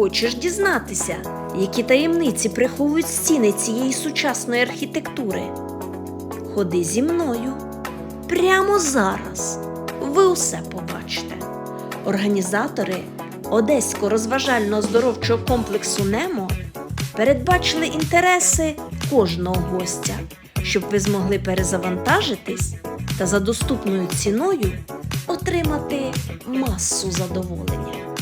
Хочеш дізнатися, які таємниці приховують стіни цієї сучасної архітектури? Ходи зі мною. Прямо зараз ви усе побачите. Організатори Одеського розважально-оздоровчого комплексу Немо передбачили інтереси кожного гостя, щоб ви змогли перезавантажитись та за доступною ціною отримати масу задоволення.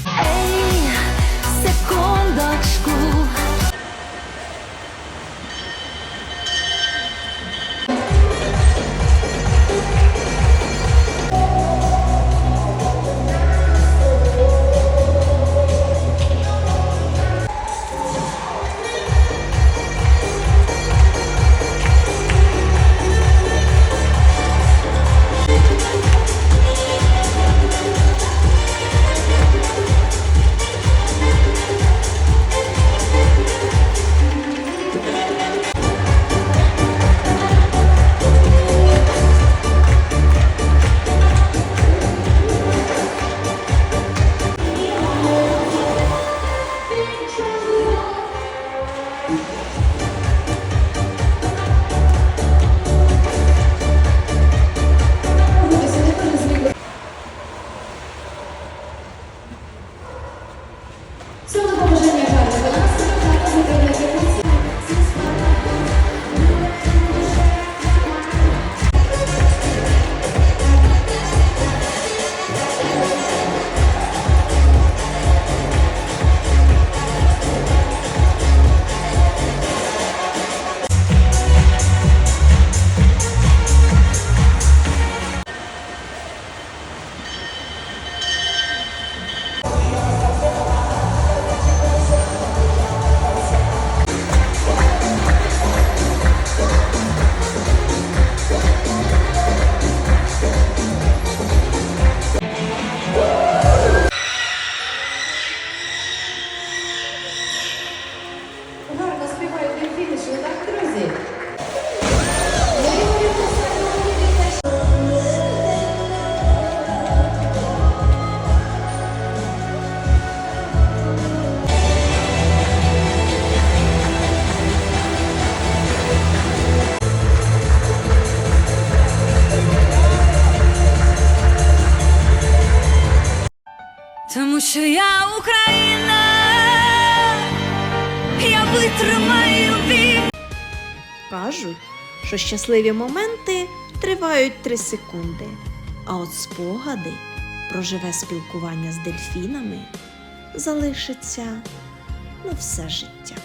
Тому що я Україна, я витримаю біль. Кажуть, що щасливі моменти тривають 3 секунди, а от спогади про живе спілкування з дельфінами залишиться на все життя.